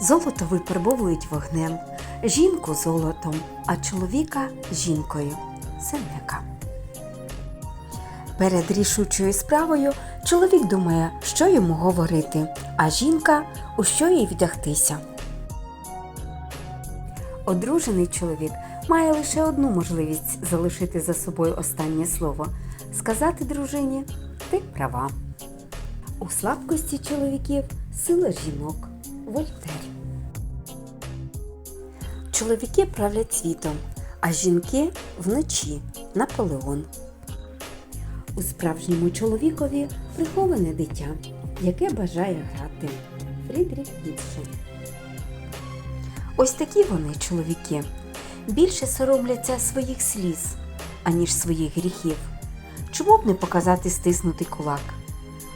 Золото випробовують вогнем, жінку золотом, а чоловіка жінкою земляка. Перед рішучою справою чоловік думає, що йому говорити, а жінка у що їй вдягтися. Одружений чоловік має лише одну можливість залишити за собою останнє слово сказати дружині ти права. У слабкості чоловіків сила жінок. Вольтер. Чоловіки правлять світом, а жінки вночі Наполеон. У справжньому чоловікові приховане дитя, яке бажає грати. Фрідріх Ніцше. Ось такі вони, чоловіки, більше соромляться своїх сліз, аніж своїх гріхів. Чому б не показати стиснутий кулак?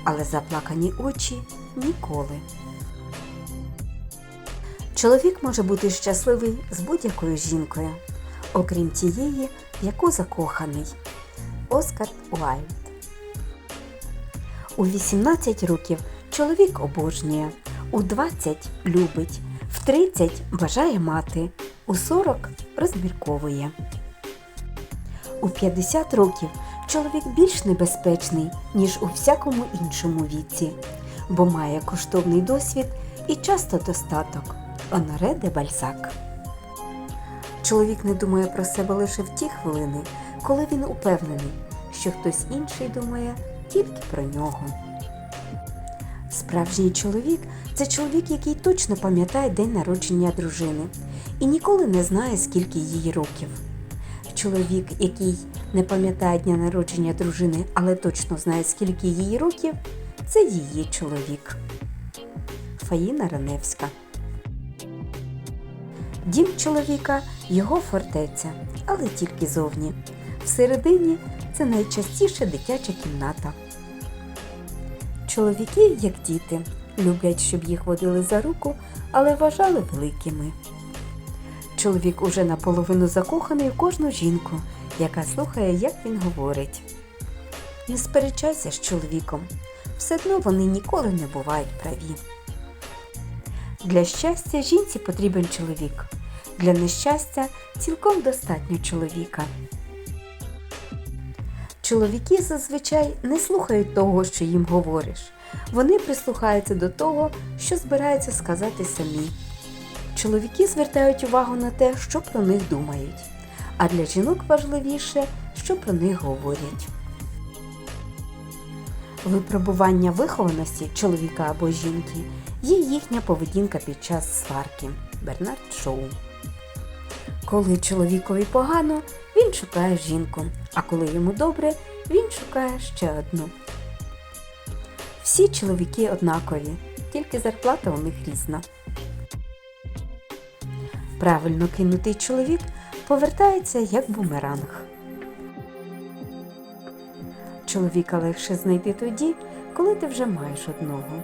Але заплакані очі ніколи. Чоловік може бути щасливий з будь-якою жінкою, окрім тієї, в яку закоханий. Оскар Уайльд. У 18 років чоловік обожнює, у 20 любить, в 30 бажає мати, у 40 розмірковує. У 50 років чоловік більш небезпечний, ніж у всякому іншому віці, бо має коштовний досвід і часто достаток. Оноре де Бальзак. Чоловік не думає про себе лише в ті хвилини, коли він упевнений, що хтось інший думає тільки про нього. Справжній чоловік це чоловік, який точно пам'ятає день народження дружини і ніколи не знає, скільки їй років. Чоловік, який не пам'ятає дня народження дружини, але точно знає, скільки їй років, це її чоловік. Фаїна Раневська Дім чоловіка його фортеця, але тільки зовні. Всередині це найчастіше дитяча кімната. Чоловіки, як діти, люблять, щоб їх водили за руку, але вважали великими. Чоловік уже наполовину закоханий у кожну жінку, яка слухає, як він говорить. Не сперечайся з чоловіком, все одно вони ніколи не бувають праві. Для щастя жінці потрібен чоловік. Для нещастя цілком достатньо чоловіка. Чоловіки зазвичай не слухають того, що їм говориш. Вони прислухаються до того, що збираються сказати самі. Чоловіки звертають увагу на те, що про них думають, а для жінок важливіше, що про них говорять. Випробування вихованості чоловіка або жінки є їхня поведінка під час сварки. Бернард Шоу. Коли чоловікові погано, він шукає жінку, а коли йому добре, він шукає ще одну. Всі чоловіки однакові, тільки зарплата у них різна. Правильно кинутий чоловік повертається як бумеранг. Чоловіка легше знайти тоді, коли ти вже маєш одного.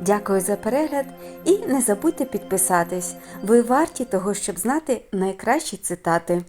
Дякую за перегляд і не забудьте підписатись. Ви варті того, щоб знати найкращі цитати.